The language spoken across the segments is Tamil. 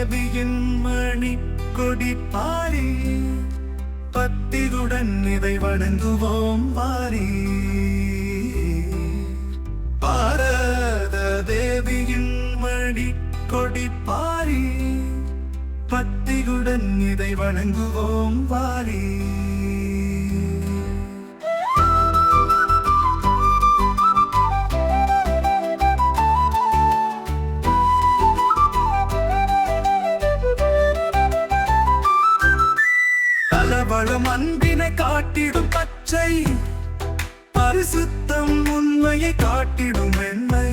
தேவியின் மணி கொடி பாரி பத்திருடன் இதை வணங்குவோம் பாரி பாரத தேவியின் மணி கொடி பாரி பத்திருடன் இதை வணங்குவோம் பாரி கலவளம் அன்பினை காட்டிடும் பச்சை. பரிசுத்தம் உண்மையை காட்டிடும் வெண்மை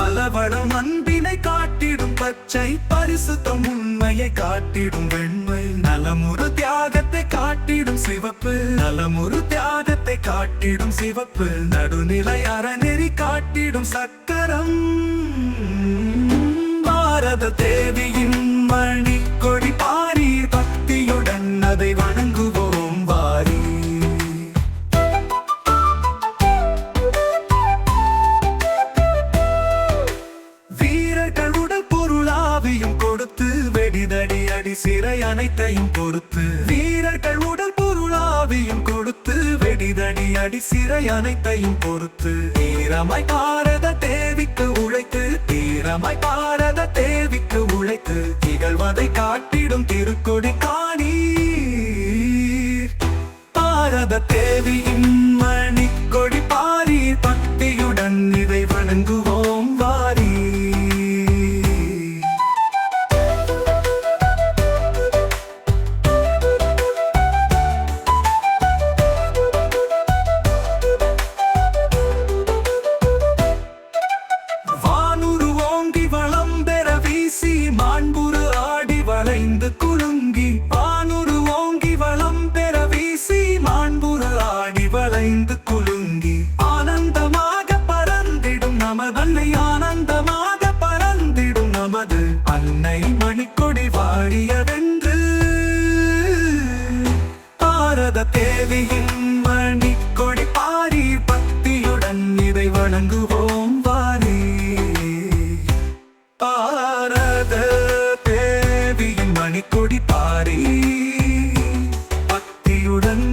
பலவளம் அன்பினை காட்டிடும் பச்சை. பரிசுத்தம் உண்மையை காட்டிடும் வெண்மை. நலமுறு தியாகத்தை காட்டிடும் சிவப்பு. நலமுறு தியாகத்தை காட்டிடும் சிவப்பு. நடுநிலை அறநெறி காட்டிடும் சக்கரம். பாரத தேவியின் மணி ஆவியும் கொடுத்து வெடிதடி அடி சிறை அனைத்தையும் பொறுத்து. வீரர்கள் உடல் பொருளாவியும் கொடுத்து வெடிதடி அடி சிறை அனைத்தையும் பொறுத்து. தீரமாய் பாரத தேவிக்கு உழைத்து தீரமாய் பாரத தேவிக்கு உழைத்து திகழ்வதை காட்டிடும் திருக்கொடி காணி பாரத தேவியின் ஆடி குழு தேவியின் பாரி. பக்தியுடன்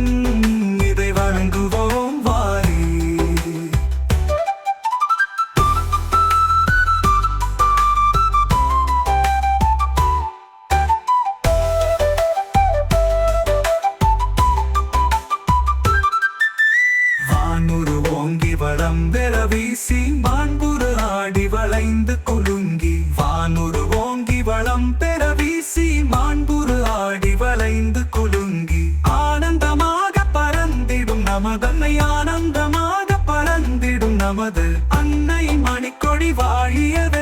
இதை வணங்குவோம் வாரி. வானுரு ஓங்கி வளம் பெற வீசி மாண்புறு ஆடி வளைந்து குலுங்கி ஆனந்தமாக பறந்திடும் நமதன்னை ஆனந்தமாக பறந்திடும் நமது அன்னை மணிக்கொடி வாழியதென்று